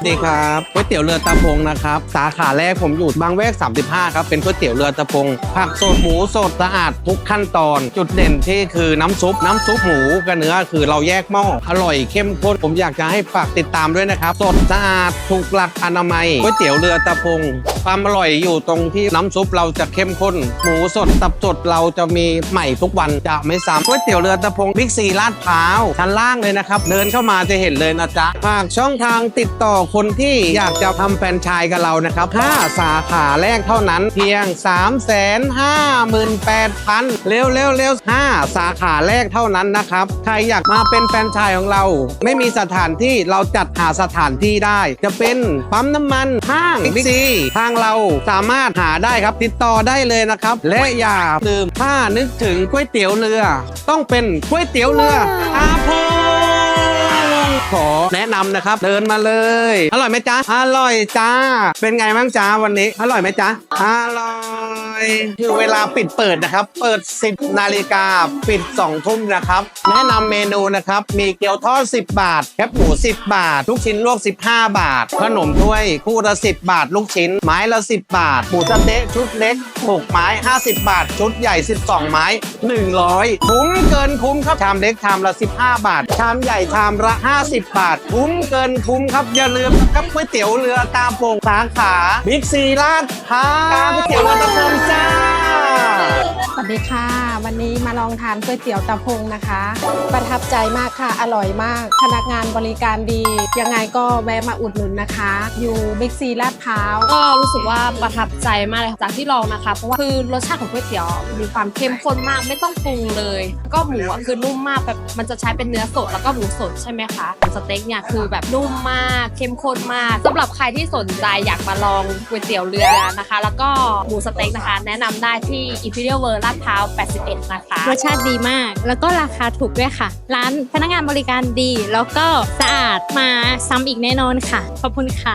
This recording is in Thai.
สวัสดีครับก๋วยเตี๋ยวเรือตะพงนะครับ สาขาแรกผมอยู่บางแวก 35 ครับ เป็นก๋วยเตี๋ยวเรือตะพง ผักสดหมูสดสะอาดทุกขั้นตอน จุดเด่นที่คือน้ำซุป น้ำซุปหมูกับเนื้อคือเราแยกหม้อ อร่อยเข้มข้น ผมอยากจะให้ฝากติดตามด้วยนะครับ สดสะอาดถูกหลักอนามัยก๋วยเตี๋ยวเรือตะพง ความอร่อยอยู่ตรงที่น้ำซุปเราจะเข้มข้น หมูสดตับสดเราจะมีใหม่ทุกวันจะไม่ซ้ำก๋วยเตี๋ยวเรือตะพงบิ๊กซีลาดพร้าวชั้นล่างเลยนะครับ เดินเข้ามาจะเห็นเลยนะจ๊ะฝากช่องทางติดต่อคนที่อยากจะทำแฟรนไชส์กับเรานะครับ 5 สาขาแรกเท่านั้นเพียง3 5 8 0 0 0 เร็วเร็วเร็ว5สาขาแรกเท่านั้นนะครับ ใครอยากมาเป็นแฟรนไชส์ของเรา ไม่มีสถานที่เราจัดหาสถานที่ได้ จะเป็นปั๊มน้ำมันห้างบิ๊กซีทางเราสามารถหาได้ครับติดต่อได้เลยนะครับ และอย่าลืมถ้านึกถึงก๋วยเตี๋ยวเรือ ต้องเป็นก๋วยเตี๋ยวเรืออาพง ขอแนะนำนะครับ เดินมาเลย อร่อยไหมจ๊ะ อร่อยจ้า เป็นไงบ้างจ้าวันนี้ อร่อยไหมจ๊ะ อร่อยคือเวลาปิดเปิดนะครับ เปิด 10 นาฬิกาปิด 2 ทุ่มนะครับ แนะนำเมนูนะครับ มีเกี๊ยวทอด 10 บาท แคบหมู 10 บาท ลูกชิ้นลวก 15 บาท ขนมถ้วยคู่ละ 10 บาท ลูกชิ้น ไม้ละ 10 บาท หมูสะเต๊ะชุดเล็ก6ไม้ 50 บาท ชุดใหญ่ 12 ไม้ 100 คุ้มเกินคุ้มครับ ชามเล็กชามละ 15 บาท ชามใหญ่ชามละ 50 บาท คุ้มเกินคุ้มครับ อย่าลืมครับก๋วยเตี๋ยวเรือตาโป่งสาขาบิ๊กซีลาดพร้าวก๋วยเตี๋ยวเรือตา ดีค่ะ วันนี้มาลองทานก๋วยเตี๋ยวตะพงนะคะ ประทับใจมากค่ะ อร่อยมาก พนักงานบริการดี ยังไงก็แวะมาอุดหนุนนะคะ อยู่บิ๊กซีลาดพร้าว ก็รู้สึกว่าประทับใจมากเลยจากที่ลองนะคะ เพราะว่าคือรสชาติของก๋วยเตี๋ยวมีความเข้มข้นมากไม่ต้องปรุงเลย ก็หมูคือนุ่มมากแบบมันจะใช้เป็นเนื้อสดแล้วก็หมูสดใช่ไหมคะหมูสเต็กเนี่ยคือแบบนุ่มมากเข้มข้นมากสำหรับใครที่สนใจอยากมาลองก๋วยเตี๋ยวเรือนะคะ แล้วก็หมูสเต็กนะคะ แนะนำได้ที่ Imperial World ลาดพร้าว 81 นะคะ รสชาติดีมาก แล้วก็ราคาถูกด้วยค่ะ ร้านพนักงานบริการดี แล้วก็สะอาดมาซ้ำอีกแน่นอนค่ะ ขอบคุณค่ะ